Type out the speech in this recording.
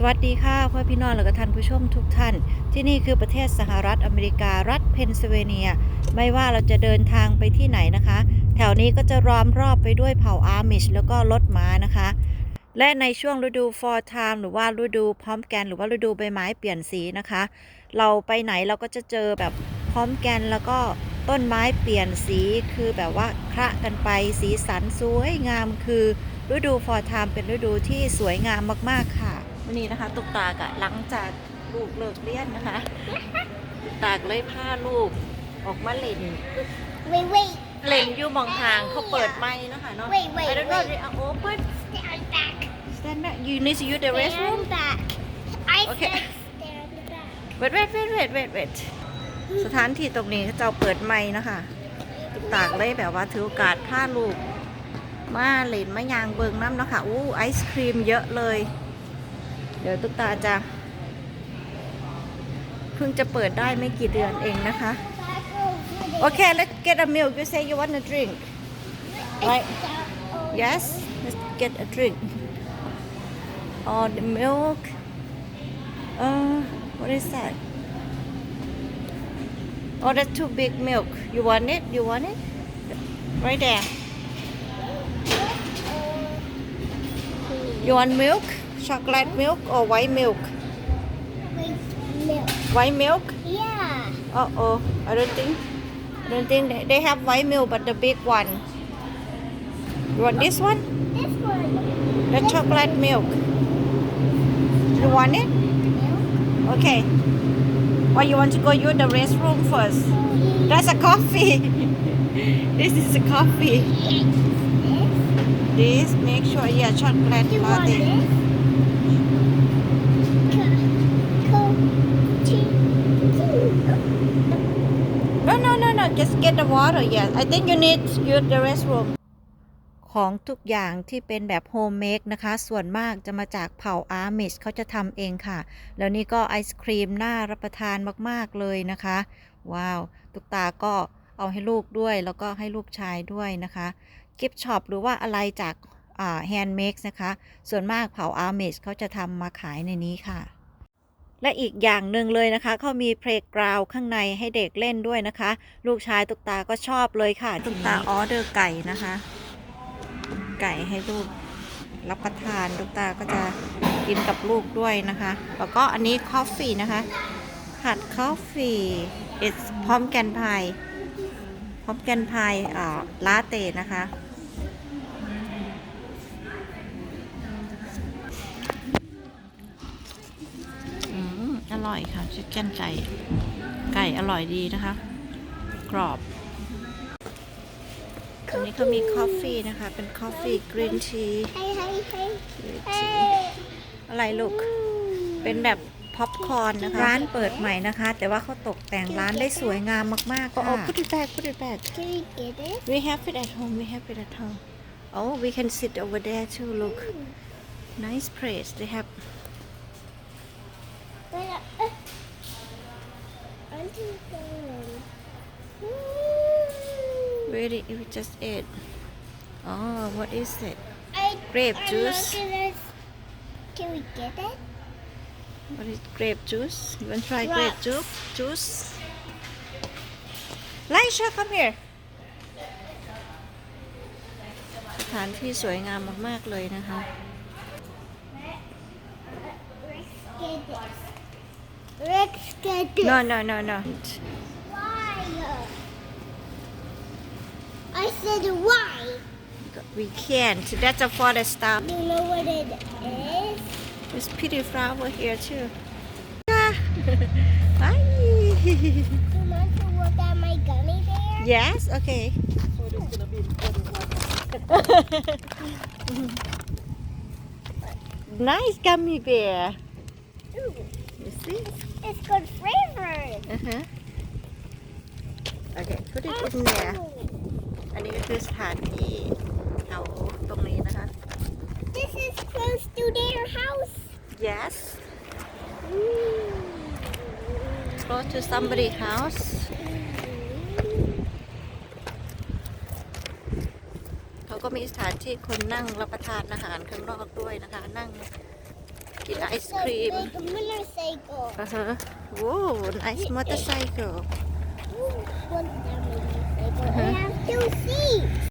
สวัสดีค่ะพ่อพี่น้องและก็ท่านผู้ชมทุกท่าน ที่นี่คือประเทศสหรัฐอเมริการัฐเพนซิลเวเนีย ไม่ว่าเราจะเดินทางไปที่ไหนนะคะ แถวนี้ก็จะล้อมรอบไปด้วยเผ่าอาร์มิชแล้วก็รถม้านะคะ และในช่วงฤดู fall time หรือว่าฤดูพร้อมแกนหรือว่าฤดูใบไม้เปลี่ยนสีนะคะ เราไปไหนเราก็จะเจอแบบพร้อมแกนแล้วก็ต้นไม้เปลี่ยนสีคือแบบว่าคละกันไปสีสันสวยงามคือฤดู fall time เป็นฤดูที่สวยงามมากๆค่ะ วันนี้นะคะ ตุกตากะหลังจากลูกเลิกเรียนนะคะ ตุกตากเลยพาลูกออกมาเล่น Wait, wait. เล่นอยู่หมองทางเขาเปิดไม้เนาะคะเนาะ Wait, wait, I don't know wait. they are open Stand back. stand back you need to use the restroom Stand back. I Okay. said stand back. wait wait wait wait wait wait สถานที่ตรงนี้เขาเจ้าเปิดไม้นะคะ ตุกตากเลยแบบว่าถือโอกาสพาลูก มาเล่นมายางเบิงน้ำเนาะคะอู้ไอศครีมเยอะเลยเดี๋ยวตุ๊กตาจะ เพิ่งจะเปิดได้ไม่กี่เดือนเองนะคะ Back over there. Okay, let's get a milk. You say you want a drink. Right? Yes, let's get a drink. Oh, the milk. Uh, what is that? Oh, that's too big milk. You want it? You want it? Right there. You want milk? Chocolate milk or white milk? Wait, milk. White milk? Yeah. Uh oh, I don't think. I don't think they, they have white milk, but the big one. You want this one? This one. The chocolate milk. You want it? Milk. Okay. Or you want to go use the restroom first? That's a coffee. this is a coffee. This, make sure, yeah, chocolate latte. No, no, no, no. Just get the water. Yes, I think you need use the restroom. ของทุกอย่างที่เป็นแบบโฮมเมดนะคะ ส่วนมากจะมาจากเผ่าอาร์มิชเขาจะทำเองค่ะ แล้วนี่ก็ไอศครีมน่ารับประทานมาก ๆ เลยนะคะ ว้าว ตุกตาก็เอาให้ลูกด้วย แล้วก็ให้ลูกชายด้วยนะคะ กิฟช็อปหรือว่าอะไรจาก แฮนด์เมดนะคะ ส่วนมากเผ่าอาร์มิชเขาจะทำมาขายในนี้ค่ะ และอีกอย่างหนึ่งเลยนะคะ เขามีเพลงกราวข้างในให้เด็กเล่นด้วยนะคะ ลูกชายตุกตาก็ชอบเลยค่ะตุกตาออเดอร์ไก่นะคะ ไก่ให้ลูกรับประทานตุกตาก็จะกินกับลูกด้วยนะคะ แล้วก็อันนี้คอฟฟี่นะคะผัดคอฟฟี่ it's พร้อมแกนพายพร้อมแกนพายอ่าลาเต้นะคะ ร่อยค่ะชิคเก้นไก่ ไก่อร่อยดีนะคะ กรอบอันนี้เขามีคอฟฟี่นะคะ เป็นคอฟฟี่กรีนที Hey, hey, hey. ที Hey. อะไรลูก เป็นแบบพ็อปคอร์นนะคะ ร้านเปิดใหม่นะคะ แต่ว่าเขาตกแต่งร้านได้สวยงามมากๆค่ะ Oh put it back put it back Can we get it? we have it at home we have it at home oh we can sit over there too look nice place they have Wait, uh, aren't you going? Where did you just ate oh what is it I, Grape I'm juice. not gonna- Can we get it? What is grape juice? You want to try grape Rocks. juice? Juice? Laisha, come here. สถานที่สวยงามมาก ๆ เลยนะคะ Let's get this. Let's get this. No no no no Why? I said why. we can't that's a forest stuff You know what it is? there's pretty flower here too Ah. Bye You want to look at my gummy bear? yes okay nice gummy bear Ooh, it's good flavor. uh-huh okay put it in there อันนี้ก็คือสถานที่แถวตรงนี้นะคะ This is close to their house. yes close to somebody's house เขาก็มีสถานที่คนนั่งรับประทานอาหารข้างนอกด้วยนะคะ นั่ง Get ice cream. motorcycle. Uh-huh. Whoa, nice motorcycle. Ooh, one motorcycle. Uh -huh. I have two seats.